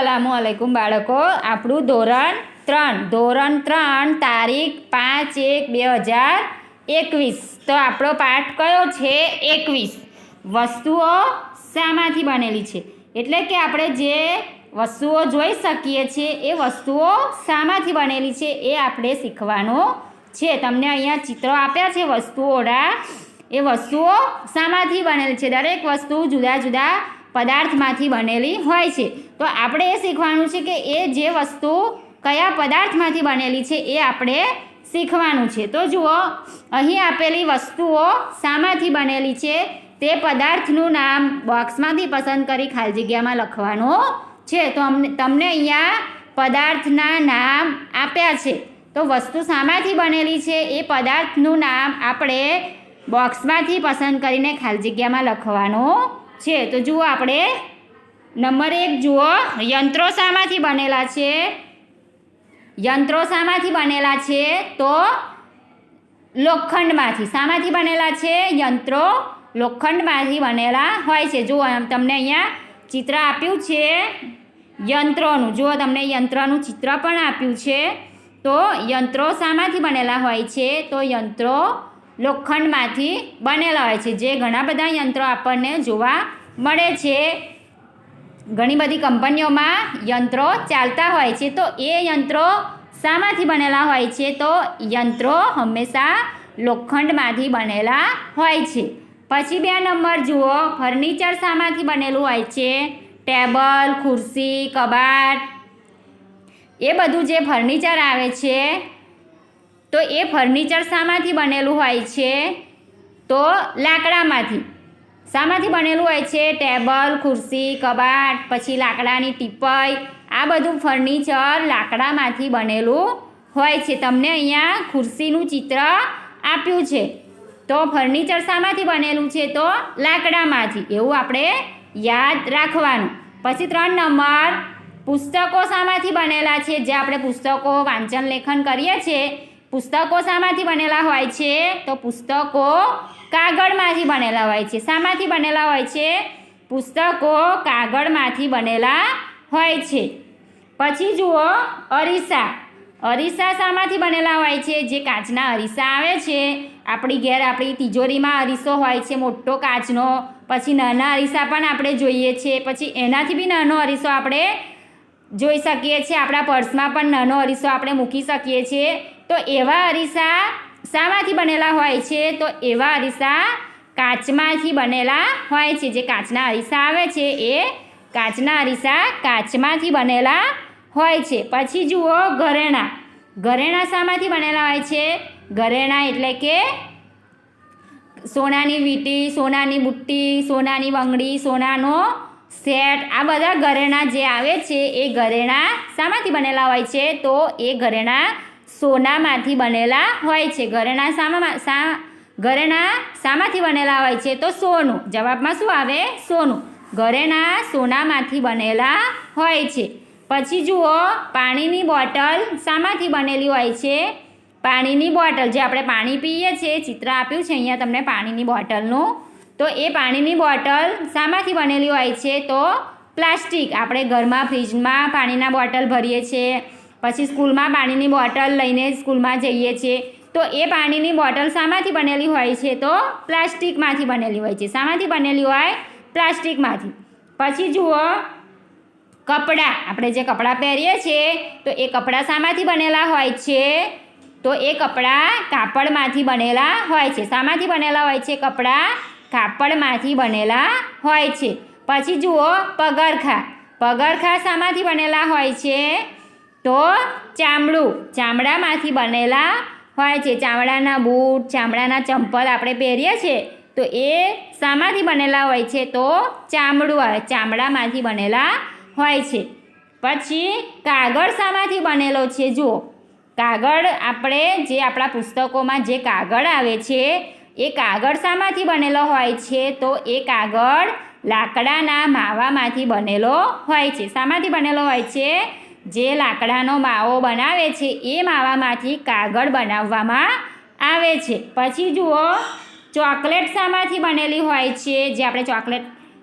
સલામુ અલૈકુમ બાળકો. આપણું ધોરણ ત્રણ. ધોરણ ત્રણ તારીખ પાંચ એક બે હજાર એકવીસ. તો આપણો પાઠ કયો છે? એકવીસ. વસ્તુઓ શામાંથી બનેલી છે. એટલે કે આપણે જે વસ્તુઓ જોઈ શકીએ છીએ, એ વસ્તુઓ શામાંથી બનેલી છે, એ આપણે શીખવાનું છે. તમને અહીંયા ચિત્રો આપ્યા છે વસ્તુઓના. એ વસ્તુઓ શામાંથી બનેલી છે. દરેક વસ્તુ જુદા જુદા પદાર્થમાંથી બનેલી હોય છે. તો આપણે એ શીખવાનું છે કે એ જે વસ્તુ કયા પદાર્થમાંથી બનેલી છે એ આપણે શીખવાનું છે. તો જુઓ, અહીં આપેલી વસ્તુઓ શામાંથી બનેલી છે તે પદાર્થનું નામ બોક્સમાંથી પસંદ કરી ખાલી જગ્યામાં લખવાનું છે. તો અમને, તમને અહીંયા પદાર્થના નામ આપ્યા છે. તો વસ્તુ શામાંથી બનેલી છે એ પદાર્થનું નામ આપણે બોક્સમાંથી પસંદ કરીને ખાલી જગ્યામાં લખવાનું છે. તો જુઓ આપણે. નંબર એક જુઓ. યંત્રો શામાંથી બનેલા છે? યંત્રો શામાંથી બનેલા છે? તો લોખંડમાંથી. શામાંથી બનેલા છે? યંત્રો લોખંડમાંથી બનેલા હોય છે. જુઓ તમને અહીંયા ચિત્ર આપ્યું છે. યંત્રોનું. જુઓ, તમને યંત્રનું ચિત્ર પણ આપ્યું છે. તો યંત્રો શામાંથી બનેલા હોય છે. તો યંત્રો લોખંડમાંથી બનેલા હોય છે. જે ઘણા બધા યંત્રો આપણને જોવા મળે છે. ઘણી બધી કંપનીઓમાં યંત્રો ચાલતા હોય છે. તો એ યંત્રો શામાંથી બનેલા હોય છે? તો યંત્રો હંમેશા લોખંડમાંથી બનેલા હોય છે. પછી બે નંબર જુઓ. ફર્નિચર શામાંથી બનેલું હોય છે. ટેબલ, ખુરશી, કબાટ. એ બધું જે ફર્નિચર આવે છે તો એ ફર્નિચર શામાંથી બનેલું હોય છે? તો લાકડામાંથી. શામાંથી બનેલું હોય છે ટેબલ, ખુરશી, કબાટ, પછી લાકડાની ટીપાઈ. આ બધું ફર્નિચર લાકડામાંથી બનેલું હોય છે. તમને અહીંયા ખુરશીનું ચિત્ર આપ્યું છે. તો ફર્નિચર શામાંથી બનેલું છે તો લાકડામાંથી. એવું આપણે યાદ રાખવાનું. પછી ત્રણ નંબર, પુસ્તકો શામાંથી બનેલા છે. જે આપણે પુસ્તકો, વાંચન, લેખન કરીએ છીએ પુસ્તકો શામાંથી બનેલા હોય છે? તો પુસ્તકો કાગળમાંથી બનેલા હોય છે. શામાંથી બનેલા હોય છે? પુસ્તકો કાગળમાંથી બનેલા હોય છે. પછી જુઓ, અરીસા. અરીસા શામાંથી બનેલા હોય છે? જે કાચના અરીસા આવે છે. આપણી ઘેર આપણી તિજોરીમાં અરીસો હોય છે, મોટો કાચનો. પછી નાના અરીસા પણ આપણે જોઈએ છીએ પછી એનાથી બી નાનો અરીસો આપણે જોઈ શકીએ છીએ. આપણા પર્સમાં પણ નાનો અરીસો આપણે મૂકી શકીએ છીએ. તો એવા અરીસા શામાંથી બનેલા હોય છે? તો એવા અરીસા કાચમાંથી બનેલા હોય છે. જે કાચના અરીસા આવે છે એ કાચના અરીસા કાચમાંથી બનેલા હોય છે. પછી જુઓ ઘરેણાં. ઘરેણાં શામાંથી બનેલા હોય છે? ઘરેણાં એટલે કે સોનાની વીંટી, સોનાની બુટ્ટી, સોનાની બંગડી, સોનાનો સેટ. આ બધા ઘરેણાં જે આવે છે એ ઘરેણાં શામાંથી બનેલા હોય છે. તો એ ઘરેણાં સોનામાંથી બનેલા હોય છે. ઘરેણા સામા સા, ઘરેણા શામાંથી બનેલા હોય છે તો સોનું. જવાબમાં શું આવે? સોનું. ઘરેણાં સોનામાંથી બનેલા હોય છે. પછી જુઓ, પાણીની બોટલ શામાંથી બનેલી હોય છે? પાણીની બોટલ. જે આપણે પાણી પીએ છીએ, ચિત્ર આપ્યું છે, અહીંયા તમને પાણીની બોટલનું. તો એ પાણીની બોટલ શામાંથી બનેલી હોય છે તો પ્લાસ્ટિક. આપણે ઘરમાં ફ્રીજમાં પાણીના બોટલ ભરીએ છીએ. પછી સ્કૂલમાં પાણીની બોટલ લઈને સ્કૂલમાં જઈએ છીએ. તો એ પાણીની બોટલ શામાંથી બનેલી હોય છે તો પ્લાસ્ટિકમાંથી બનેલી હોય છે. શામાંથી બનેલી હોય પ્લાસ્ટિકમાંથી. પછી જુઓ, કપડાં. આપણે જે કપડાં પહેરીએ છીએ, તો એ કપડાં શામાંથી બનેલા હોય છે. તો એ કપડાં કાપડમાંથી બનેલા હોય છે. શામાંથી બનેલા હોય છે કપડાં કાપડમાંથી બનેલા હોય છે. પછી જુઓ, પગરખા. પગરખા શામાંથી બનેલા હોય છે. તો ચામડું ચામડામાંથી બનેલા હોય છે. ચામડાના બૂટ, ચામડાના ચંપલ આપણે પહેરીએ છીએ. તો એ શામાંથી બનેલા હોય છે. તો ચામડું આવે, ચામડામાંથી બનેલા હોય છે. પછી કાગળ શામાંથી બનેલો છે. જુઓ, કાગળ આપણે જે આપણા પુસ્તકોમાં જે કાગળ આવે છે, એ કાગળ શામાંથી બનેલો હોય છે. તો એ કાગળ લાકડાના માવામાંથી બનેલો હોય છે. શામાંથી બનેલો હોય છે. જે લાકડાનો માવો બનાવે છે, એ માવામાંથી કાગળ બનાવવામાં આવે છે. પછી જુઓ, ચોકલેટ શામાંથી બનેલી હોય છે, જે આપણે ચોકલેટ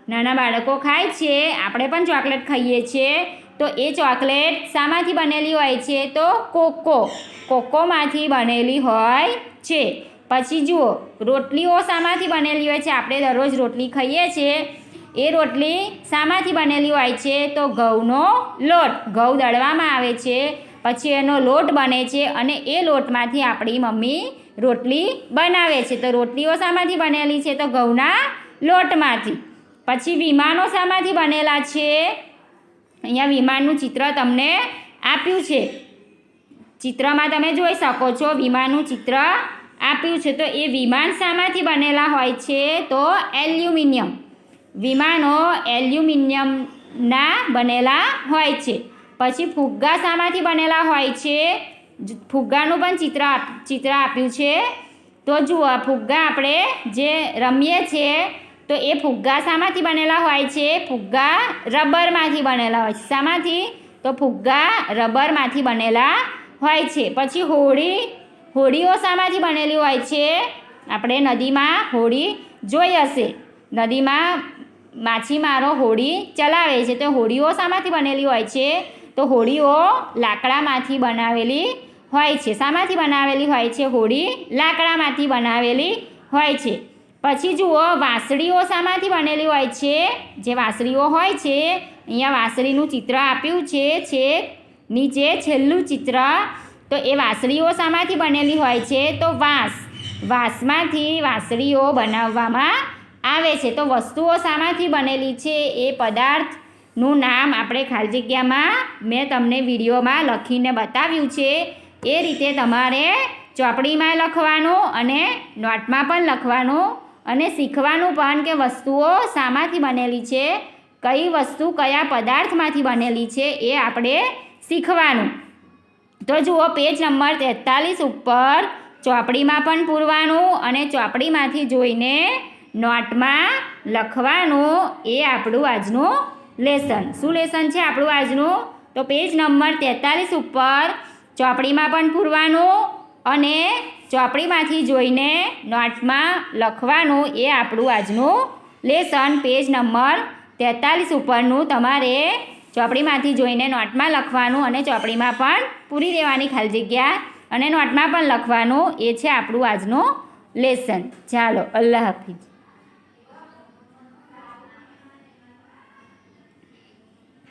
નાના બાળકો ખાય છે, આપણે પણ ચોકલેટ ખાઈએ છીએ. તો એ ચોકલેટ શામાંથી બનેલી હોય છે, તો કોકો, કોકોમાંથી બનેલી હોય છે. પછી જુઓ, રોટલીઓ શામાંથી બનેલી હોય છે, આપણે દરરોજ રોટલી ખાઈએ છીએ. એ રોટલી શામાંથી બનેલી હોય છે, તો ઘઉંનો લોટ. ઘઉં દળવામાં આવે છે, પછી એનો લોટ બને છે અને એ લોટમાંથી આપણી મમ્મી રોટલી બનાવે છે. તો રોટલીઓ શામાંથી બનેલી છે, તો ઘઉંના લોટમાંથી. પછી વિમાનો શામાંથી બનેલા છે. અહીંયા વિમાનનું ચિત્ર તમને આપ્યું છે. ચિત્રમાં તમે જોઈ શકો છો, વિમાનનું ચિત્ર આપ્યું છે. તો એ વિમાન શામાંથી બનેલા હોય છે, તો એલ્યુમિનિયમ. વિમાનો એલ્યુમિનિયમના બનેલા હોય છે. પછી ફુગ્ગા શામાંથી બનેલા હોય છે. ફુગ્ગાનું પણ ચિત્ર ચિત્ર આપ્યું છે. તો જુઓ ફુગ્ગા આપણે જે રમીએ છીએ તો એ ફુગ્ગા શામાંથી બનેલા હોય છે. ફુગ્ગા રબરમાંથી બનેલા હોય છે. શામાંથી? તો ફુગ્ગા રબરમાંથી બનેલા હોય છે. પછી હોળી, હોળીઓ શામાંથી બનેલી હોય છે. આપણે નદીમાં હોળી જોઈ હશે. નદીમાં માછીમારો હોડી ચલાવે છે. તો હોડીઓ શામાંથી બનેલી હોય છે? તો હોડીઓ લાકડામાંથી બનાવેલી હોય છે. શામાંથી બનાવેલી હોય છે? હોડી લાકડામાંથી બનાવેલી હોય છે. પછી જુઓ, વાંસળીઓ શામાંથી બનેલી હોય છે? જે વાંસળીઓ હોય છે, અહીંયા વાંસળીનું ચિત્ર આપ્યું છે છે નીચે છેલ્લું ચિત્ર. તો એ વાંસળીઓ શામાંથી બનેલી હોય છે. તો વાંસ, વાંસમાંથી વાંસળીઓ બનાવવામાં આવે છે. તો વસ્તુઓ શામાંથી બનેલી છે એ પદાર્થનું નામ આપણે ખાલી જગ્યામાં મેં તમને વિડીયોમાં લખીને બતાવ્યું છે. એ રીતે તમારે ચોપડીમાં લખવાનું અને નોટમાં પણ લખવાનું અને શીખવાનું પણ કે વસ્તુઓ શામાંથી બનેલી છે, કઈ વસ્તુ કયા પદાર્થમાંથી બનેલી છે એ આપણે શીખવાનું. તો જુઓ, પેજ નંબર તેતાલીસ ઉપર ચોપડીમાં પણ પૂરવાનું અને ચોપડીમાંથી જોઈને નોટમાં લખવાનું એ આપણું આજનું લેસન. શું લેસન છે આપણું આજનું? તો પેજ નંબર તેતાલીસ ઉપર ચોપડીમાં પણ પૂરવાનું અને ચોપડીમાંથી જોઈને નોટમાં લખવાનું એ આપણું આજનું લેસન. પેજ નંબર તેતાલીસ ઉપરનું તમારે ચોપડીમાંથી જોઈને નોટમાં લખવાનું અને ચોપડીમાં પણ પૂરી દેવાની ખાલી જગ્યા. અને નોટમાં પણ લખવાનું એ છે આપણું આજનું લેસન. ચાલો, અલ્લાહ હાફિઝ.